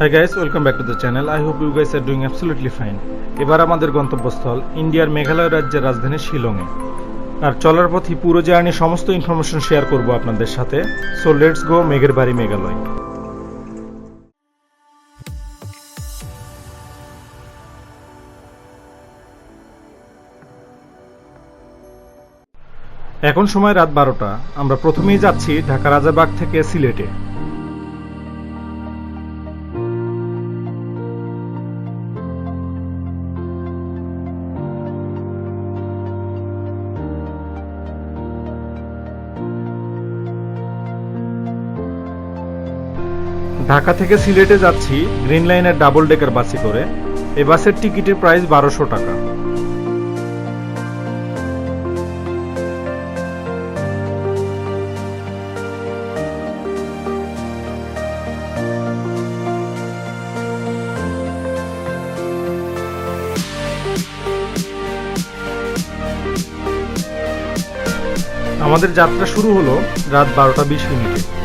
Hi guys welcome back to the channel I hope you guys are doing absolutely fine এবার আমাদের গন্তব্যস্থল, ইন্ডিয়ার মেঘালয় রাজ্যের রাজধানী শিলংয়ে। আর চলার পথে পুরো জার্নি সমস্ত ইনফরমেশন শেয়ার করব আপনাদের সাথে। সো লেটস গো মেঘের বাড়ি মেঘালয়। এখন সময় রাত বারোটা। আমরা প্রথমেই যাচ্ছি ঢাকা রাজাবাগ থেকে সিলেটে। ঢাকা থেকে সিলেটে যাচ্ছি গ্রিন লাইনের ডাবল ডেকার বাসে করে। এ বাসের টিকিটের প্রাইস বারোশো টাকা। আমাদের যাত্রা শুরু হলো রাত বারোটা বিশ মিনিটে।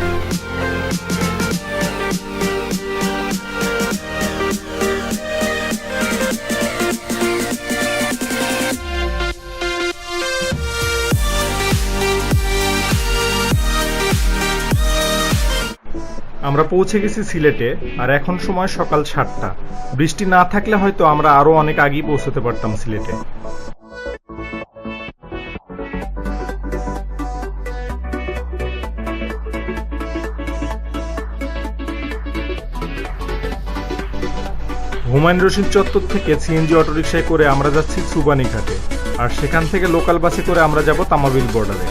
আমরা পৌঁছে গেছি সিলেটে, আর এখন সময় সকাল সাতটা। বৃষ্টি না থাকলে হয়তো আমরা আরও অনেক আগেই পৌঁছতে পারতাম সিলেটে। হুমায়ুন রশিদ চত্বর থেকে সিএনজি অটোরিকশায় করে আমরা যাচ্ছি সুবানি ঘাটে আর সেখান থেকে লোকাল বাসে করে আমরা যাব তামাবিল বর্ডারে।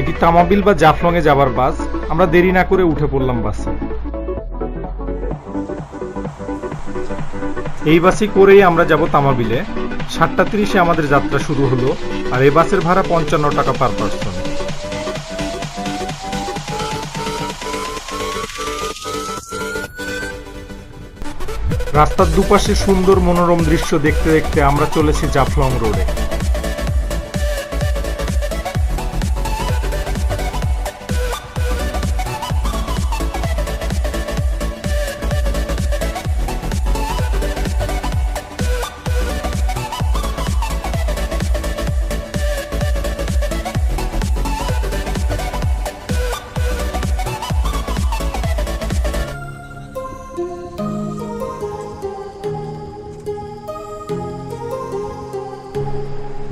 এটি তামাবিল বা জাফলংয়ে যাবার বাস। আমরা দেরি না করে উঠে পড়লাম বাসে। এই বাসে করেই আমরা যাব তামাবিলে। সাতটা তিরিশে আমাদের যাত্রা শুরু হলো, আর এই বাসের ভাড়া পঞ্চান্ন টাকা পার পার্সন। রাস্তার দুপাশে সুন্দর মনোরম দৃশ্য দেখতে দেখতে আমরা চলেছি জাফলং রোডে।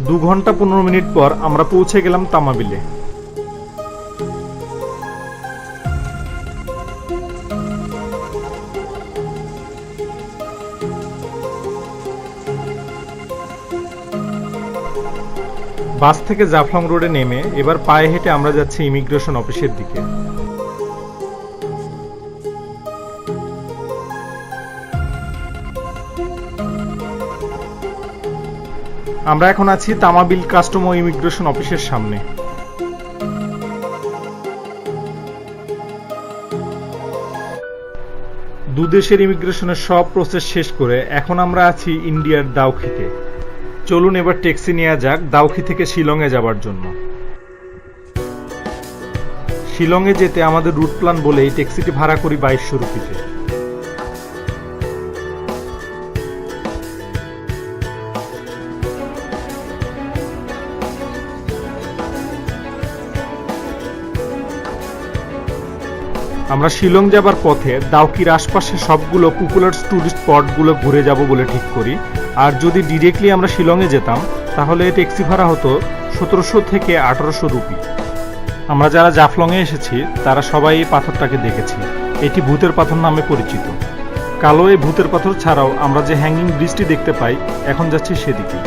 দু ঘণ্টা পনেরো মিনিট পর আমরা পৌঁছে গেলাম তামাবিলে। বাস থেকে জাফলং রোডে নেমে এবার পায়ে হেঁটে আমরা যাচ্ছি ইমিগ্রেশন অফিসের দিকে। আমরা এখন আছি তামাবিল কাস্টম ও ইমিগ্রেশন অফিসের সামনে। দু দেশের ইমিগ্রেশনের সব প্রসেস শেষ করে এখন আমরা আছি ইন্ডিয়ার দাউখিতে। চলুন এবার ট্যাক্সি নেওয়া যাক দাউখি থেকে শিলংয়ে যাবার জন্য। শিলংয়ে যেতে আমাদের রুট প্ল্যান বলেই ট্যাক্সিটি ভাড়া করি বাইশশো রুপিতে। আমরা শিলং যাবার পথে দাউকির আশপাশে সবগুলো পপুলার টুরিস্ট স্পটগুলো ঘুরে যাব বলে ঠিক করি। আর যদি ডিরেক্টলি আমরা শিলংয়ে যেতাম, তাহলে ট্যাক্সি ভাড়া হতো সতেরোশো থেকে আঠারোশো রুপি। আমরা যারা জাফলংয়ে এসেছি, তারা সবাই এই পাথরটাকে দেখেছি। এটি ভূতের পাথর নামে পরিচিত। কালো এই ভূতের পাথর ছাড়াও আমরা যে হ্যাঙ্গিং ব্রিজটি দেখতে পাই, এখন যাচ্ছি সেদিকে।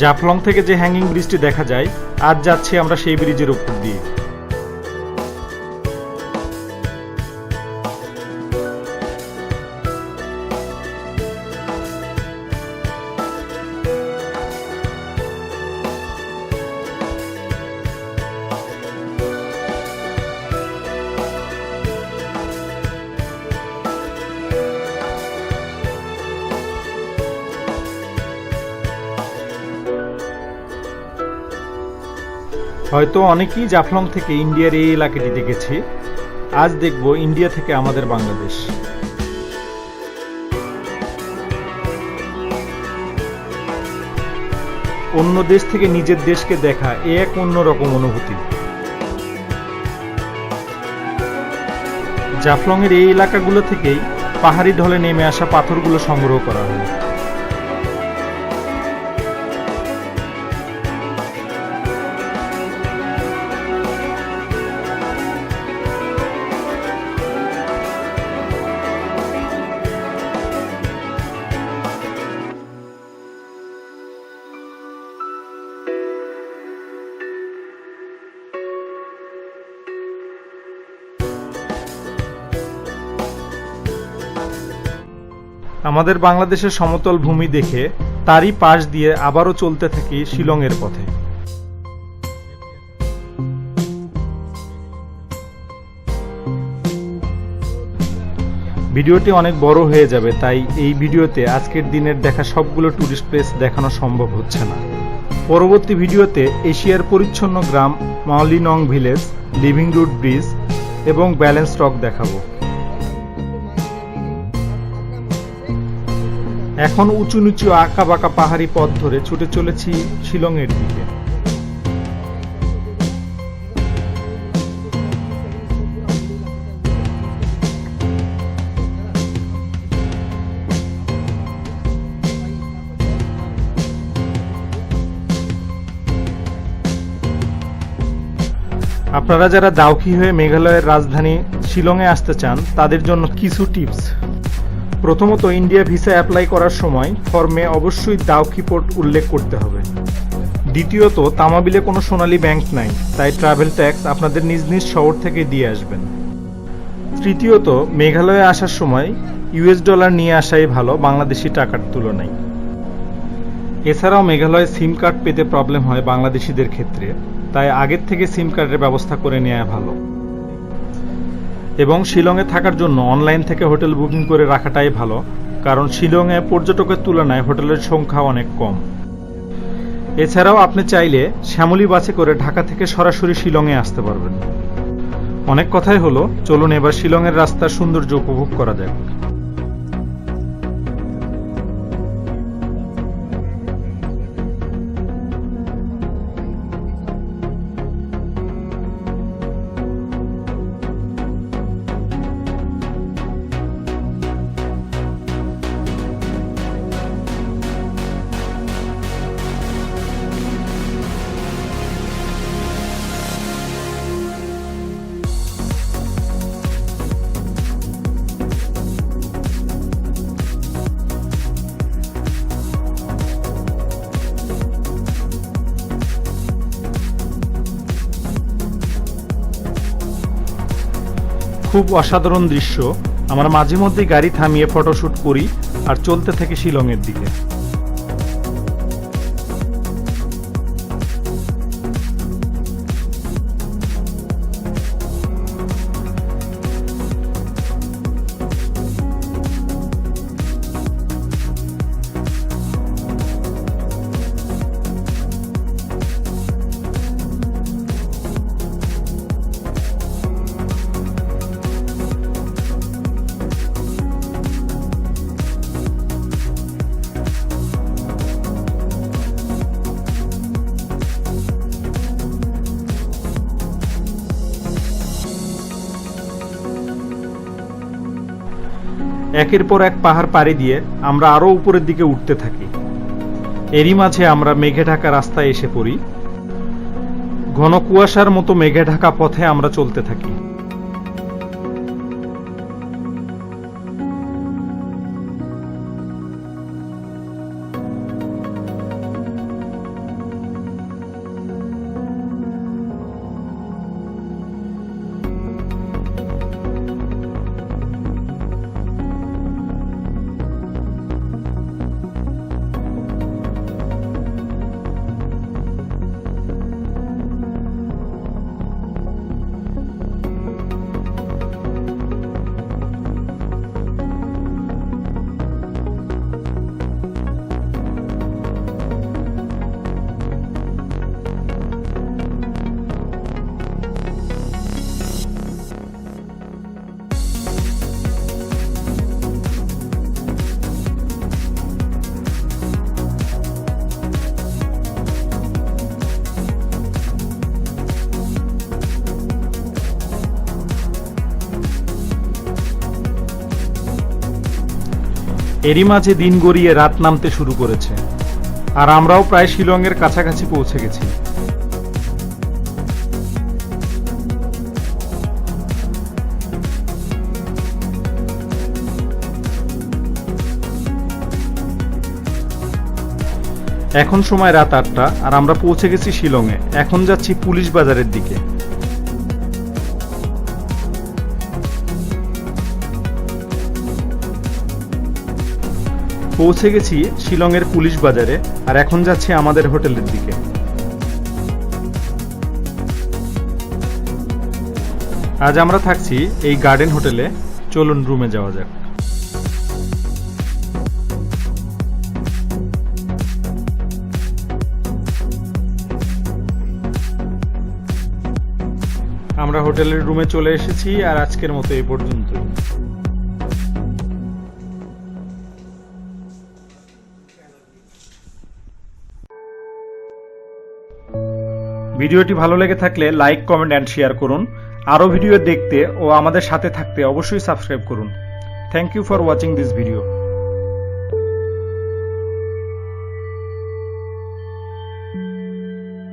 জাফলং থেকে যে হ্যাঙ্গিং ব্রিজটি দেখা যায় আজ যাচ্ছি আমরা সেই ব্রিজের উপর দিয়ে। হয়তো অনেকেই জাফলং থেকে ইন্ডিয়ার এই এলাকাটি দেখেছি। আজ দেখব ইন্ডিয়া থেকে আমাদের বাংলাদেশ। অন্য দেশ থেকে নিজের দেশকে দেখা এ এক অন্যরকম অনুভূতি। জাফলংয়ের এই এলাকাগুলো থেকেই পাহাড়ি ঢলে নেমে আসা পাথরগুলো সংগ্রহ করা হয় আমাদের বাংলাদেশের সমতল ভূমি দেখে তারই পাশ দিয়ে আবারও চলতে থাকি শিলংয়ের পথে। ভিডিওটি অনেক বড় হয়ে যাবে, তাই এই ভিডিওতে আজকের দিনের দেখা সবগুলো ট্যুরিস্ট প্লেস দেখানো সম্ভব হচ্ছে না। পরবর্তী ভিডিওতে এশিয়ার পরিচ্ছন্ন গ্রাম Mawlynnong village, living root bridge এবং ব্যালেন্স রক দেখাবো। এখন উঁচু নিচু আঁকা বাঁকা পাহাড়ি পথ ধরে ছুটে চলেছি শিলংয়ের দিকে। আপনারা যারা দাউকি হয়ে মেঘালয়ের রাজধানী শিলংয়ে আসতে চান, তাদের জন্য কিছু টিপস। প্রথমত ইন্ডিয়া ভিসা অ্যাপ্লাই করার সময় ফর্মে অবশ্যই দাউকি পোর্ট উল্লেখ করতে হবে। দ্বিতীয়ত, তামাবিলে কোনো সোনালী ব্যাংক নাই, তাই ট্রাভেল ট্যাক্স আপনাদের নিজ নিজ শহর থেকে দিয়ে আসবেন। তৃতীয়ত, মেঘালয়ে আসার সময় ইউএস ডলার নিয়ে আসাই ভালো বাংলাদেশি টাকার তুলনায়। এছাড়াও মেঘালয়ে সিম কার্ড পেতে প্রবলেম হয় বাংলাদেশিদের ক্ষেত্রে, তাই আগের থেকে সিম কার্ডের ব্যবস্থা করে নেওয়া ভালো। এবং শিলংয়ে থাকার জন্য অনলাইন থেকে হোটেল বুকিং করে রাখাটাই ভালো, কারণ শিলংয়ে পর্যটকের তুলনায় হোটেলের সংখ্যা অনেক কম। এছাড়াও আপনি চাইলে শ্যামলী বাসে করে ঢাকা থেকে সরাসরি শিলংয়ে আসতে পারবেন। অনেক কথাই হলো, চলুন এবার শিলংয়ের রাস্তার সৌন্দর্য উপভোগ করা যাক। খুব অসাধারণ দৃশ্য। আমরা মাঝে মধ্যে গাড়ি থামিয়ে ফটোশ্যুট করি আর চলতে থাকি শিলংয়ের দিকে। একের পর এক পাহাড় পাড়ি দিয়ে আমরা আরও উপরের দিকে উঠতে থাকি। এরই মাঝে আমরা মেঘে ঢাকা রাস্তায় এসে পড়ি। ঘন কুয়াশার মতো মেঘে ঢাকা পথে আমরা চলতে থাকি। এরই মাঝে দিন গড়িয়ে রাত নামতে শুরু করেছে। আর আমরাও প্রায় শিলংয়ের কাছাকাছি পৌঁছে গেছি। এখন সময় রাত আটটা, আর আমরা পৌঁছে গেছি শিলংয়ে। এখন যাচ্ছি পুলিশ বাজারের দিকে। পৌঁছে গেছি শিলংয়ের পুলিশ বাজারে আর এখন যাচ্ছি আমাদের হোটেলের দিকে। আজ আমরা থাকছি এই গার্ডেন হোটেলে, চলুন রুমে যাওয়া যাক। আমরা হোটেলের রুমে চলে এসেছি আর আজকের মতো এই পর্যন্ত ভিডিওটি ভালো লেগে থাকলে লাইক, কমেন্ট অ্যান্ড শেয়ার করুন। আরও ভিডিও দেখতে ও আমাদের সাথে থাকতে অবশ্যই সাবস্ক্রাইব করুন। Thank you for watching this video